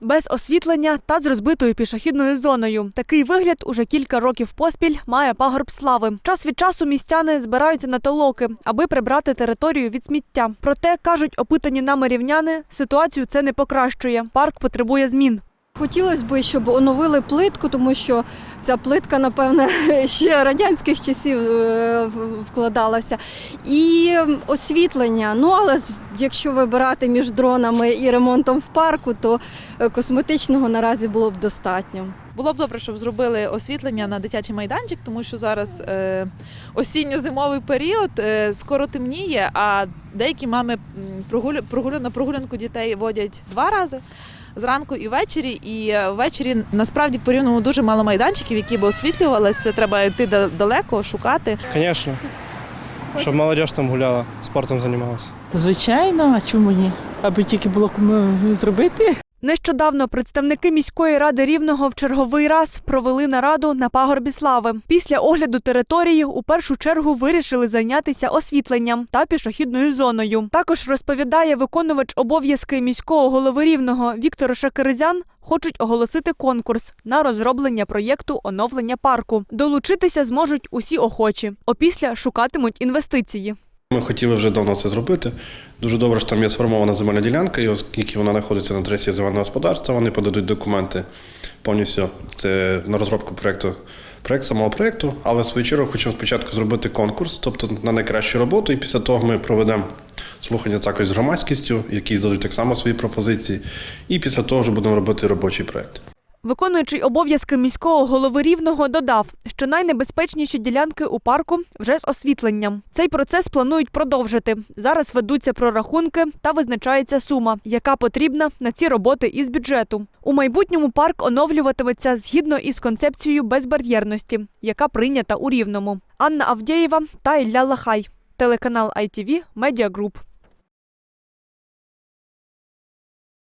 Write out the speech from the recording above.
Без освітлення та з розбитою пішохідною зоною. Такий вигляд уже кілька років поспіль має пагорб слави. Час від часу містяни збираються на толоки, аби прибрати територію від сміття. Проте кажуть опитані нами рівняни, ситуацію це не покращує. Парк потребує змін. Хотілося б, щоб оновили плитку, тому що ця плитка, напевне, ще радянських часів е, вкладалася. І освітлення. Ну, але якщо вибирати між дронами і ремонтом в парку, то е, косметичного наразі було б достатньо. Було б добре, щоб зробили освітлення на дитячий майданчик, тому що зараз е, осінньо-зимовий період, е, скоро темніє, а деякі мами прогулю, прогулю, на прогулянку дітей водять два рази. Зранку і ввечері, і е, ввечері насправді по рівному дуже мало майданчиків, які б освітлювалися. Треба йти далеко, шукати. Звісно, Щоб молодь там гуляла, спортом займалася. Звичайно, а чому ні? Аби тільки було кому зробити. Нещодавно представники міської ради рівного в черговий раз провели нараду на пагорбі слави. Після огляду території у першу чергу вирішили зайнятися освітленням та пішохідною зоною. Також розповідає виконувач обов'язки міського голови рівного Віктор Шакерезян. Хочуть оголосити конкурс на розроблення проєкту оновлення парку. Долучитися зможуть усі охочі. Опісля шукатимуть інвестиції. Ми хотіли вже давно це зробити. Дуже добре, що там є сформована земельна ділянка, і оскільки вона знаходиться на трасі земельного господарства, вони подадуть документи повністю це на розробку проєкту, проєкт самого проєкту. Але в свою чергу хочемо спочатку зробити конкурс, тобто на найкращу роботу, і після того ми проведемо слухання також з громадськістю, які здадуть так само свої пропозиції. І після того вже будемо робити робочий проєкт. Виконуючий обов'язки міського голови рівного додав, що найнебезпечніші ділянки у парку вже з освітленням. Цей процес планують продовжити. Зараз ведуться прорахунки та визначається сума, яка потрібна на ці роботи із бюджету. У майбутньому парк оновлюватиметься згідно із концепцією безбар'єрності, яка прийнята у рівному. Анна Авдєєва та Ілля Лахай. Телеканал ITV Media Group.